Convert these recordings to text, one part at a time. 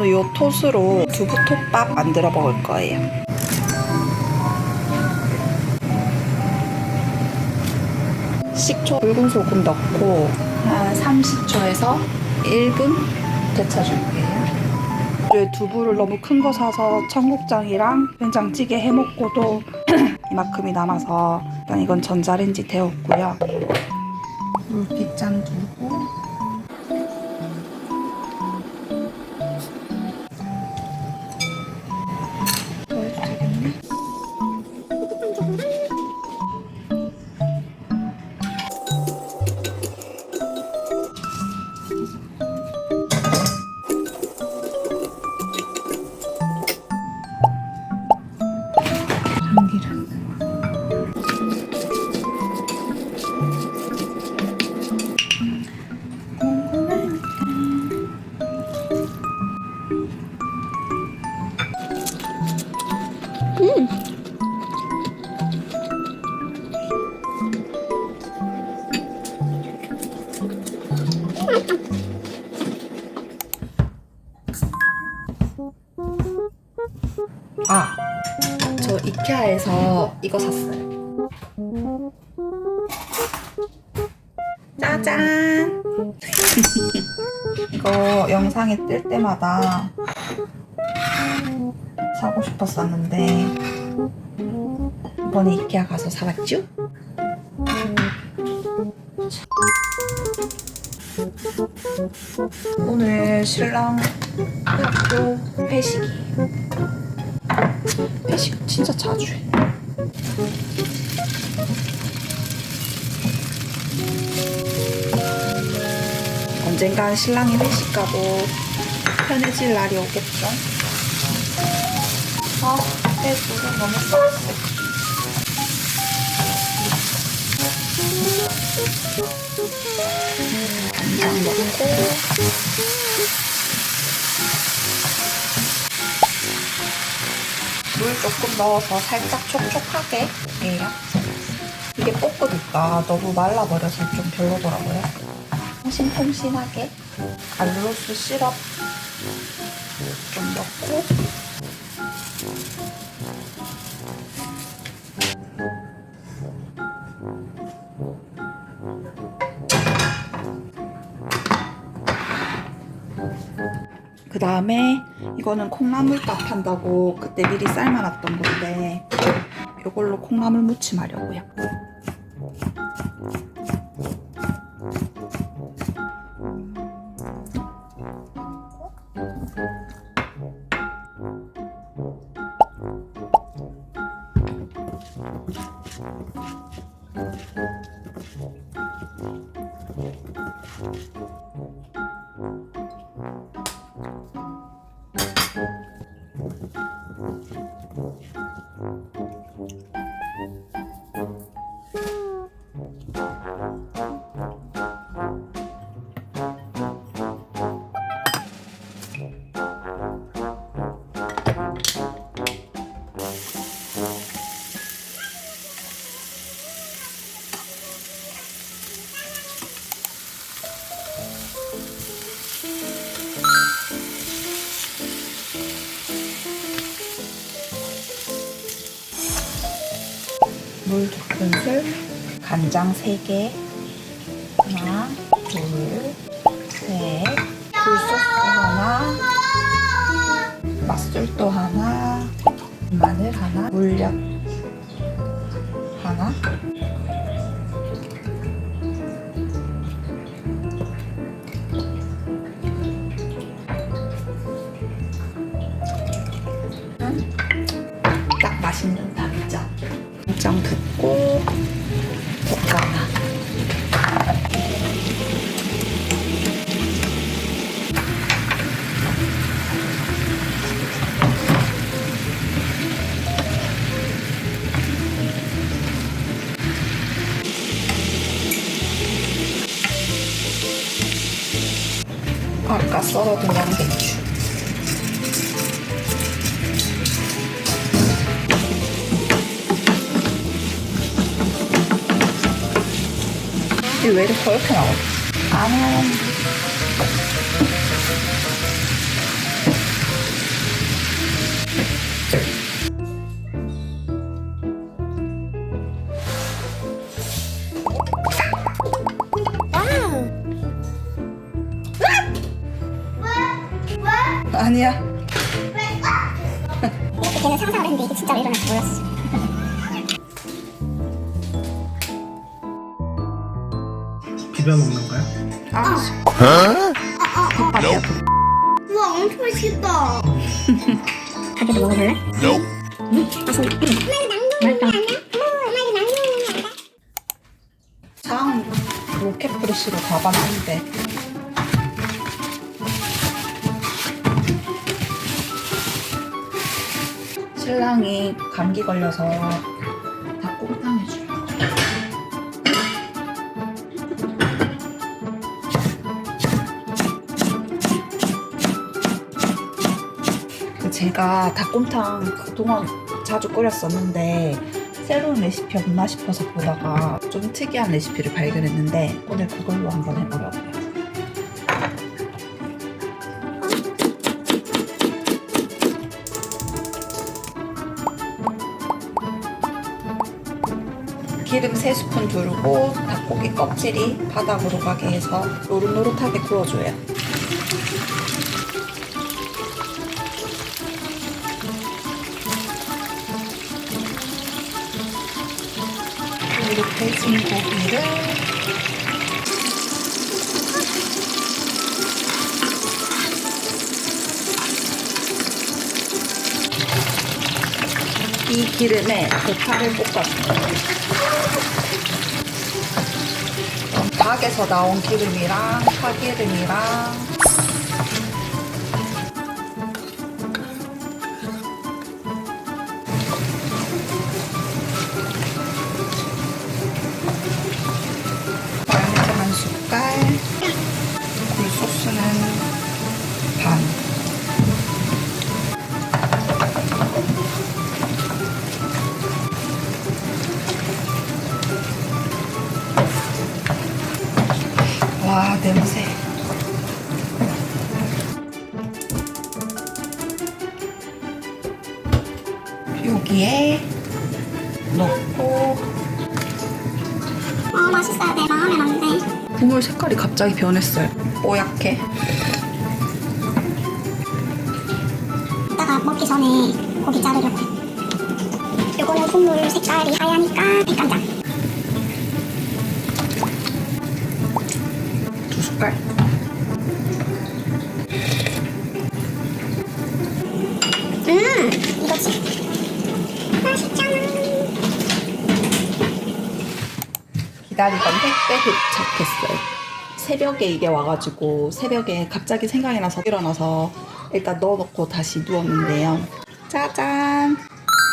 오늘 요 톳으로 두부톱밥 만들어 먹을 거예요. 식초, 붉은 소금 넣고 한 30초에서 1분 데쳐줄게요. 이제 두부를 너무 큰 거 사서 청국장이랑 된장찌개 해 먹고도 이만큼이 남아서 일단 이건 전자레인지 데웠고요. 물기짠 두고 이거 샀어요. 짜잔! 이거 영상에 뜰 때마다 사고 싶었었는데 이번에 이케아 가서 사봤죠? 오늘 신랑 학교 회식이에요. 회식 진짜 자주 해. 언젠간 신랑이 회식 가도 편해질 날이 오겠죠. 아, 내 물은 너무 빡세. 간장 넣고 물 조금 넣어서 살짝 촉촉하게 해요. 이게 볶으니까 너무 말라버려서 좀 별로더라고요. 통신통신하게 알로스 시럽 좀 넣고 그 다음에 이거는 콩나물밥 한다고 그때 미리 삶아놨던 건데 이걸로 콩나물 무침 하려고요. 물 두 큰술, 간장 3개, 하나, 둘, 셋, 굴소스 하나, 맛술도 하나, 마늘 하나, 물엿 아까 썰어둔 양배추. 이게 왜 이렇게 이렇게 나와? 안하 아니야. 이렇게 되는 상상을 했는데 이게 진짜로 일어날 줄 몰랐어. 비벼 먹는 거야? 알았어. 덮밥이야. 우와 엄청 맛있겠다. 가게도 먹어볼래? 응? 맛있네. 맛있다. 장 로켓 브러쉬로 잡았는데. 신랑이 감기 걸려서 닭곰탕 해줘요. 그 제가 닭곰탕 그동안 자주 끓였었는데 새로운 레시피 없나 싶어서 보다가 좀 특이한 레시피를 발견했는데 오늘 그걸로 한번 해보려고요. 기름 3스푼 두르고 닭고기 껍질이 바닥으로 가게 해서 노릇노릇하게 구워줘요. 이렇게 진 고기를 이 기름에 대파를 볶아줍니다. 그럼 닭에서 나온 기름이랑 파기름이랑 여기에 넣고 어 맛있어야 돼. 망하면 안 돼. 국물 색깔이 갑자기 변했어요. 뽀얗게. 이따가 먹기 전에 고기 자르려고 해. 요거는 국물 색깔이 하얘니까 백간장. 두 숟갈. 음 이거지. 맛있잖아. 기다리던 택배 도착했어요. 새벽에 이게 와가지고 새벽에 갑자기 생각이 나서 일어나서 일단 넣어놓고 다시 누웠는데요. 짜잔!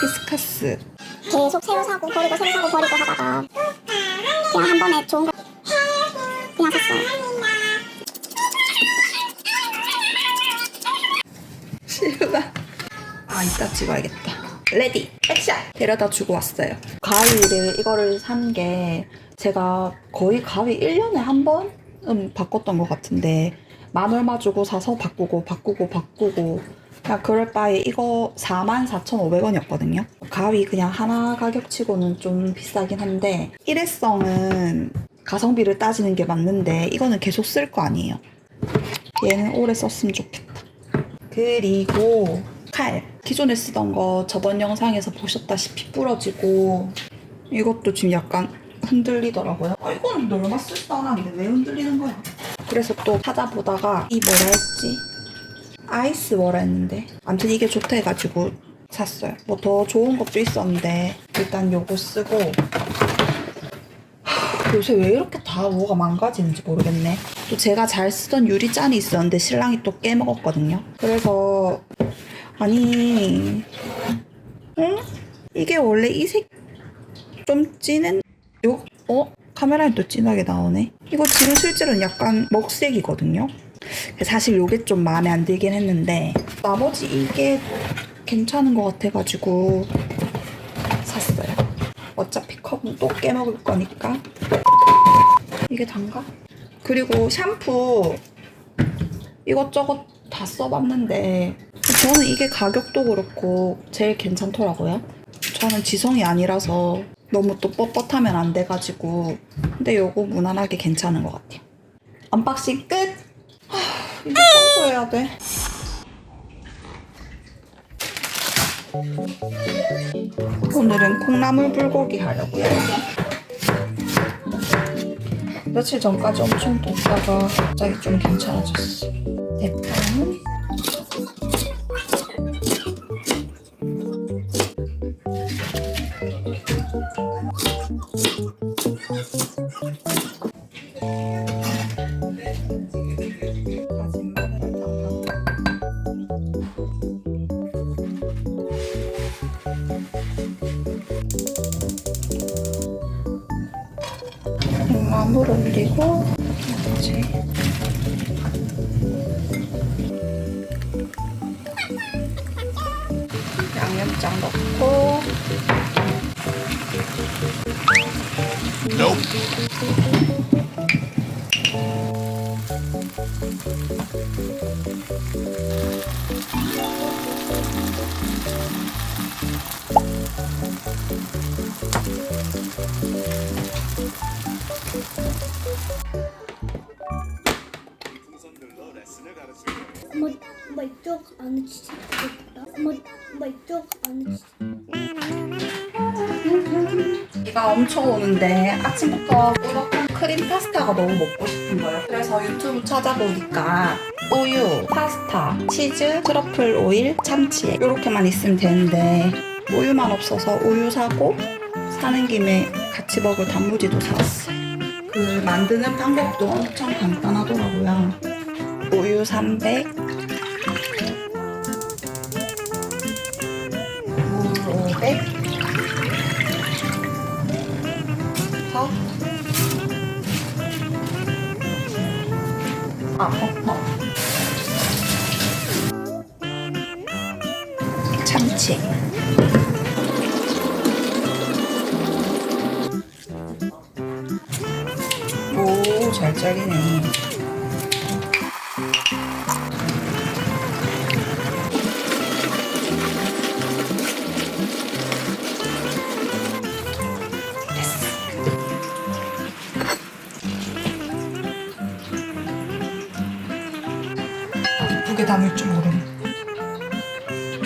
피스카스. 계속 새우 사고 버리고 새우 사고 버리고 하다가 그냥 한 번에 좋은 거 그냥 샀어요. 시우가 아 이따 찍어야겠다 레디 액션 데려다 주고 왔어요 가위를 이거를 산게 제가 거의 가위 1년에 한 번은 바꿨던 것 같은데 만 얼마 주고 사서 바꾸고 바꾸고 바꾸고 그냥 그럴 바에 이거 44,500원이었거든요. 가위 그냥 하나 가격치고는 좀 비싸긴 한데 일회성은 가성비를 따지는 게 맞는데 이거는 계속 쓸 거 아니에요. 얘는 오래 썼으면 좋겠다. 그리고 칼. 기존에 쓰던 거 저번 영상에서 보셨다시피 부러지고 이것도 지금 약간 흔들리더라고요. 아 이거는 얼마 쓰지도 않았는데 왜 흔들리는 거야? 그래서 또 찾아보다가 이 뭐라 했지? 아이스 뭐라 했는데? 아무튼 이게 좋다 해가지고 샀어요. 뭐 더 좋은 것도 있었는데 일단 요거 쓰고. 요새 왜 이렇게 다 뭐가 망가지는지 모르겠네. 또 제가 잘 쓰던 유리잔이 있었는데 신랑이 또 깨먹었거든요. 그래서 아니 응? 이게 원래 이 색 좀 진한 요 어? 카메라에 또 진하게 나오네. 이거 지금 실제로는 약간 먹색이거든요. 사실 요게 좀 마음에 안 들긴 했는데 나머지 이게 괜찮은 것 같아가지고 샀어요. 어차피 컵은 또 깨먹을 거니까. 이게 단가? 그리고 샴푸 이것저것 다 써봤는데 저는 이게 가격도 그렇고 제일 괜찮더라고요. 저는 지성이 아니라서 너무 또 뻣뻣하면 안 돼가지고. 근데 요거 무난하게 괜찮은 것 같아요. 언박싱 끝! 하, 이거 청소해야 돼? 오늘은 콩나물 불고기 하려고요. 며칠 전까지 엄청 덥다가 갑자기 좀 괜찮아졌어 됐다. 물 올리고 이제 양념장 넣고. 뭐, 이쪽 안에 있다. 뭐, 뭐 이쪽 안에 치즈. 비가 엄청 오는데 아침부터 뿌듯한 크림 파스타가 너무 먹고 싶은 거예요. 그래서 유튜브 찾아보니까 우유, 파스타, 치즈, 트러플 오일, 참치 이렇게만 있으면 되는데 우유만 없어서 우유 사고 사는 김에 같이 먹을 단무지도 사왔어요. 그 만드는 방법도 엄청 간단하더라고요. 우유 300, 어. 참치. 오, 잘 잘리네.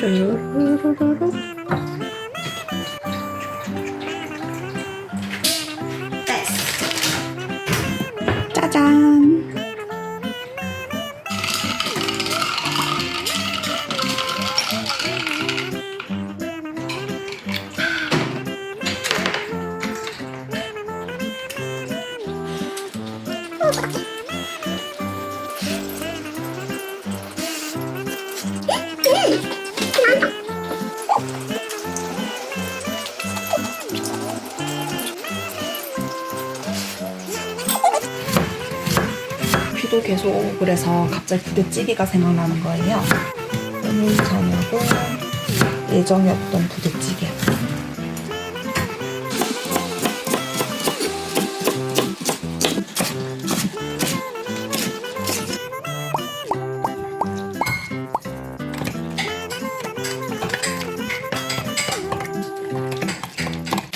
쭈루루루루. 됐 계속 그래서 갑자기 부대찌개가 생각나는 거예요. 오늘 저녁은 예정이 없던 부대찌개.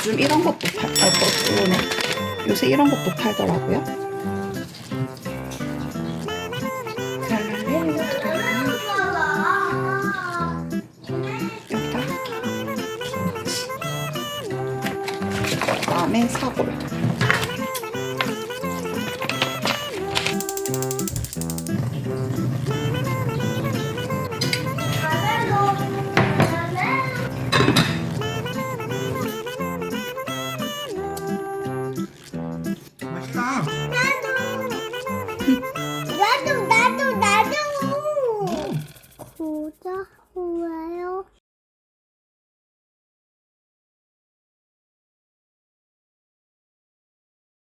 요즘 이런 것도 팔, 아, 그러네. 요새 이런 것도 팔더라고요.